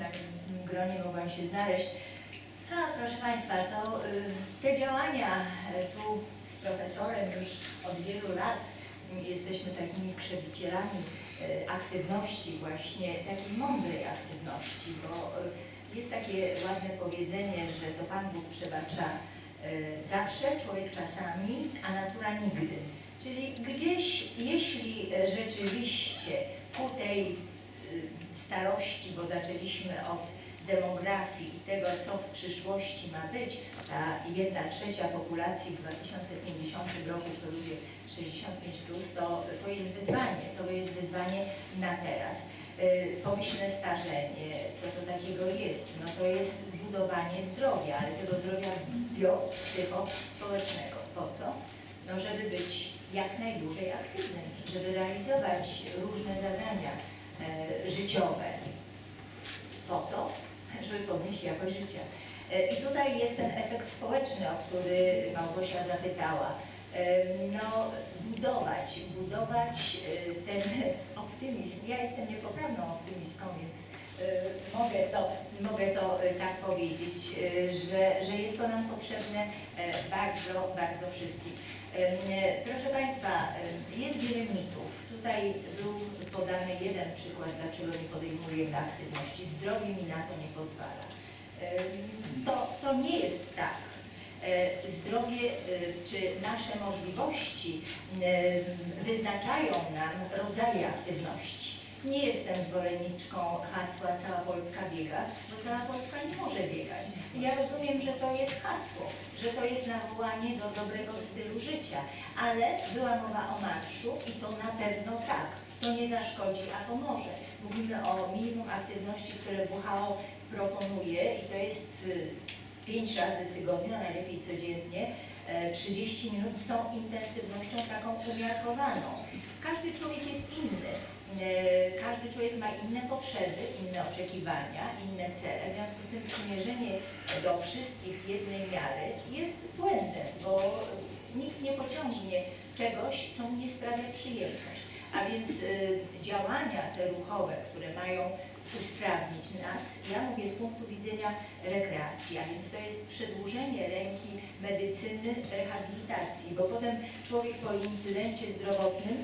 znamienitym gronie mogłam się znaleźć. A, proszę Państwa, to y, te działania y, tu z profesorem już od wielu lat jesteśmy takimi krzewicielami y, aktywności właśnie, takiej mądrej aktywności, bo jest takie ładne powiedzenie, że to Pan Bóg przebacza zawsze, człowiek czasami, a natura nigdy. Czyli gdzieś, jeśli rzeczywiście ku tej starości, bo zaczęliśmy od demografii i tego, co w przyszłości ma być, ta jedna trzecia populacji w 2050 roku to ludzie 65 plus, to, to jest wyzwanie, to jest wyzwanie na teraz. Y, Pomyślne starzenie, co to takiego jest? No to jest budowanie zdrowia, ale tego zdrowia biopsychospołecznego. Po co? No żeby być jak najdłużej aktywnym, żeby realizować różne zadania e, życiowe. Po co? Żeby podnieść jakość życia. E, I tutaj jest ten efekt społeczny, o który Małgosia zapytała. E, No, budować, budować e, ten optymizm. Ja jestem niepoprawną optymistką, więc e, mogę to, mogę to e, tak powiedzieć, że, że jest to nam potrzebne e, bardzo, bardzo wszystkim. E, Proszę Państwa, e, jest wiele mitów. Tutaj był podany jeden przykład, dlaczego nie podejmujemy aktywności. Zdrowie mi na to nie pozwala. To, to nie jest tak. E, Zdrowie e, czy nasze możliwości e, wyznaczają nam rodzaje aktywności. Nie jestem zwolenniczką hasła Cała Polska biega, bo cała Polska nie może biegać. Ja rozumiem, że to jest hasło, że to jest nawołanie do dobrego stylu życia, ale była mowa o marszu i to na pewno tak. To nie zaszkodzi, a pomoże. Mówimy o minimum aktywności, które WHO proponuje i to jest y, pięć razy w tygodniu, a najlepiej codziennie, e, 30 minut z tą intensywnością taką umiarkowaną. Każdy człowiek jest inny. E, Każdy człowiek ma inne potrzeby, inne oczekiwania, inne cele. W związku z tym przymierzenie do wszystkich jednej miary jest błędem, bo nikt nie pociągnie czegoś, co mu nie sprawia przyjemność. A więc y, działania te ruchowe, które mają usprawnić nas, ja mówię z punktu widzenia rekreacji, a więc to jest przedłużenie ręki medycyny, rehabilitacji, bo potem człowiek po incydencie zdrowotnym,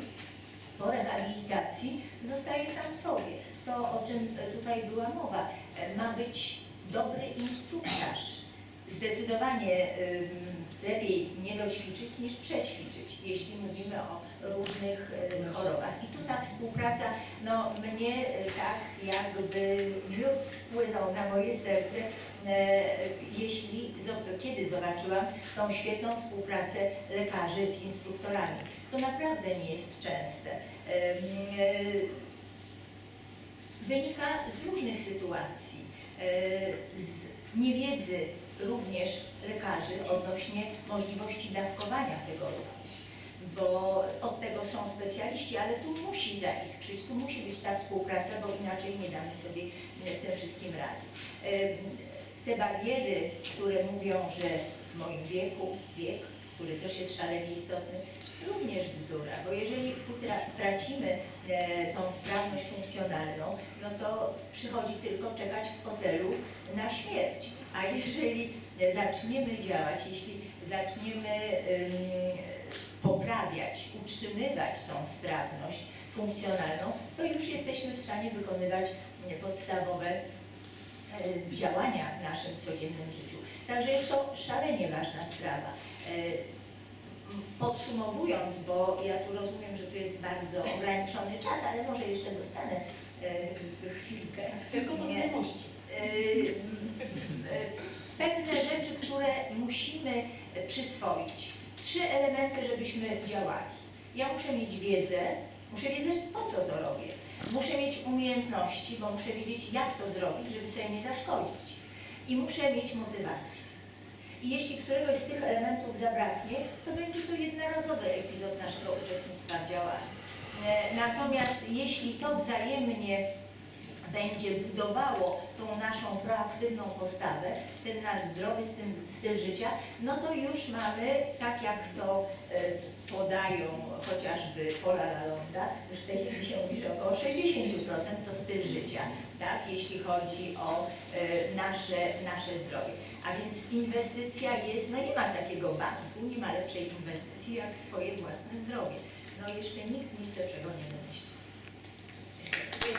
po rehabilitacji zostaje sam sobie. To, o czym tutaj była mowa, e, ma być dobry instruktaż. Zdecydowanie lepiej nie doćwiczyć niż przećwiczyć, jeśli mówimy o różnych y, chorobach. I tu ta współpraca, no mnie y, tak jakby miód spłynął na moje serce, e, jeśli, kiedy zobaczyłam tą świetną współpracę lekarzy z instruktorami. To naprawdę nie jest częste. E, wynika z różnych sytuacji, e, z niewiedzy również lekarzy odnośnie możliwości dawkowania tego ruchu. Bo od tego są specjaliści, ale tu musi zaiskrzyć, tu musi być ta współpraca, bo inaczej nie damy sobie z tym wszystkim rady. Te bariery, które mówią, że w moim wieku, wiek, który też jest szalenie istotny, również bzdura, bo jeżeli tracimy e, tą sprawność funkcjonalną, no to przychodzi tylko czekać w fotelu na śmierć. A jeżeli zaczniemy działać, jeśli zaczniemy poprawiać, utrzymywać tą sprawność funkcjonalną, to już jesteśmy w stanie wykonywać e, podstawowe e, działania w naszym codziennym życiu. Także jest to szalenie ważna sprawa. E, Podsumowując, bo ja tu rozumiem, że tu jest bardzo ograniczony czas, ale może jeszcze dostanę e, chwilkę. Tylko po znajomości. Pewne rzeczy, które musimy przyswoić. Trzy elementy, żebyśmy działali. Ja muszę mieć wiedzę, muszę wiedzieć, po co to robię. Muszę mieć umiejętności, bo muszę wiedzieć, jak to zrobić, żeby sobie nie zaszkodzić. I muszę mieć motywację. I jeśli któregoś z tych elementów zabraknie, to będzie to jednorazowy epizod naszego uczestnictwa w działaniu. E, Natomiast jeśli to wzajemnie będzie budowało tą naszą proaktywną postawę, ten nasz zdrowy styl, życia, no to już mamy, tak jak to e, podają chociażby Pola Lalonda, już w tej chwili się mówi, że około 60% to styl życia, tak, jeśli chodzi o e, nasze, nasze zdrowie. A więc inwestycja jest, no nie ma takiego banku, nie ma lepszej inwestycji jak swoje własne zdrowie. No jeszcze nikt nic lepszego nie wymyślił.